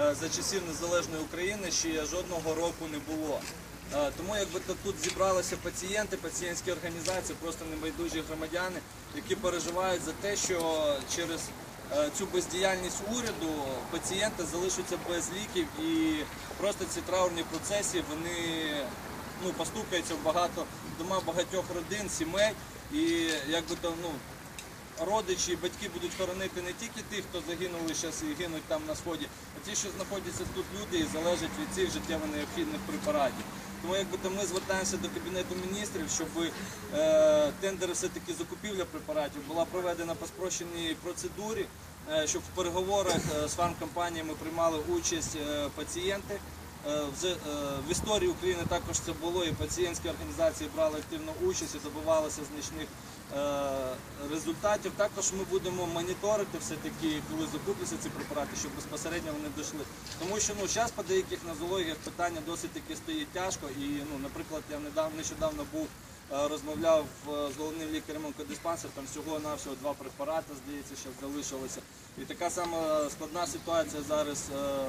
е, за часів незалежної України ще жодного року не було. Е, Тому якби то тут зібралися пацієнти, пацієнтські організації, просто небайдужі громадяни, які переживають за те, що через е, цю бездіяльність уряду пацієнти залишаться без ліків і просто ці траурні процесії вони ну, постукаються в багато дома багатьох родин, сімей. І якби то ну, родичі батьки будуть хоронити не тільки тих, хто загинули зараз і гинуть там на сході, а ті, що знаходяться тут люди і залежать від цих життєво необхідних препаратів. Тому якби то ми звертаємося до кабінету міністрів, щоб е, тендери все-таки закупівля препаратів була проведена по спрощеній процедурі, е, щоб в переговорах е, з фармкомпаніями приймали участь е, пацієнти. Е, В, з- е, в історії України також це було, і пацієнтські організації брали активну участь і добивалися значних е, результатів. Також ми будемо моніторити все-таки, коли закупляться ці препарати, щоб безпосередньо вони дійшли. Тому що ну, зараз по деяких нозологіях питання досить таки стоїть тяжко. І, ну, наприклад, я недавно, нещодавно був, розмовляв е, з головним лікарем онкодиспансер, там всього-навсього два препарати, здається, що залишилося. І така сама складна ситуація зараз. е,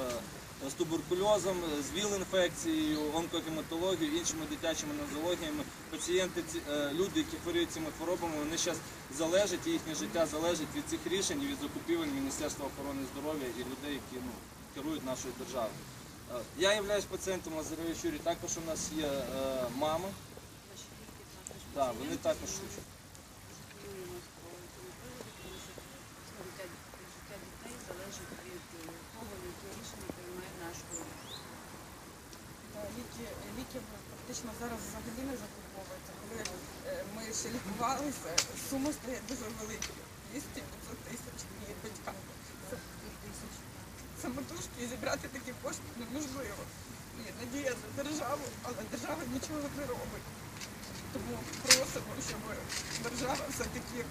з туберкульозом, з ВІЛ-інфекцією, онкогематологією, іншими дитячими нозологіями. Пацієнти, е, люди, які хворіють цими хворобами, вони зараз залежать, їхнє життя залежить від цих рішень і від закупівель Міністерства охорони здоров'я і людей, які ну, керують нашою державою. Е, Я являюсь пацієнтом Лазаревич Юрій, також у нас є е, мами. Так, вони також. Життя дітей залежить від того, які рішення приймає наш уряд. Ліки, практично зараз взагалі не закуповуються. Коли е, ми ще лікувалися, суми стоять дуже великі. 200 500 тисяч і батькам. Самотужки і зібрати такі кошти неможливо. Надія на державу, але держава нічого не робить. Тому просимо, щоб держава все-таки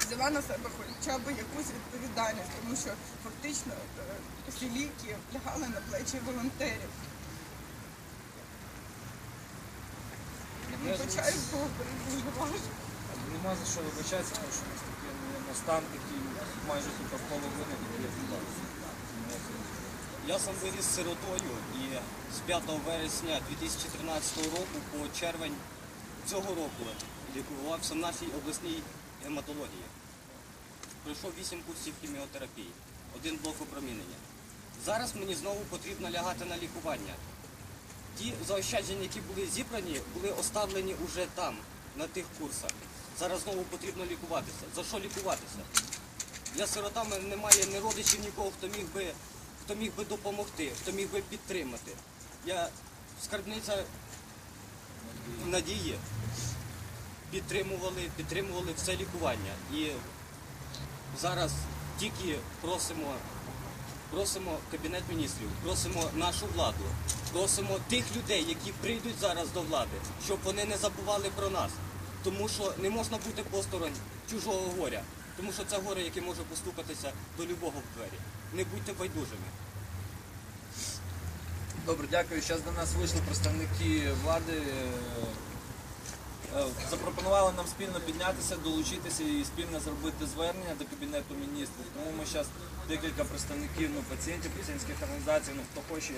взяла на себе хоча б якусь відповідальність, тому що фактично е, всі ліки лягали на плечі волонтерів. Вибачаю, було дуже важко. Нема за що вибачатися, тому що у нас такий ну, стан такий майже тут в половини Я сам виріс сиротою і з 5 вересня 2013 року по червень цього року лікувався в нашій обласній гематології. Пройшов 8 курсів хіміотерапії, один блок опромінення. Зараз мені знову потрібно лягати на лікування. Ті заощадження, які були зібрані, були оставлені уже там, на тих курсах. Зараз знову потрібно лікуватися. За що лікуватися? Я сирота, немає ні родичів, нікого, хто міг би, хто міг би допомогти, хто міг би підтримати. Я скарбниця надії підтримували, підтримували все лікування. І зараз тільки просимо, просимо Кабінет міністрів, просимо нашу владу, просимо тих людей, які прийдуть зараз до влади, щоб вони не забували про нас. Тому що не можна бути посторонь чужого горя. Тому що це горе, яке може постукатися до любого в двері. Не будьте байдужими. Добре, дякую. Зараз до нас вийшли представники влади. е, е, Запропонували нам спільно піднятися, долучитися і спільно зробити звернення до Кабінету міністрів. Тому ми зараз декілька представників ну, пацієнтів, пацієнтських організацій, ну, хто хоче,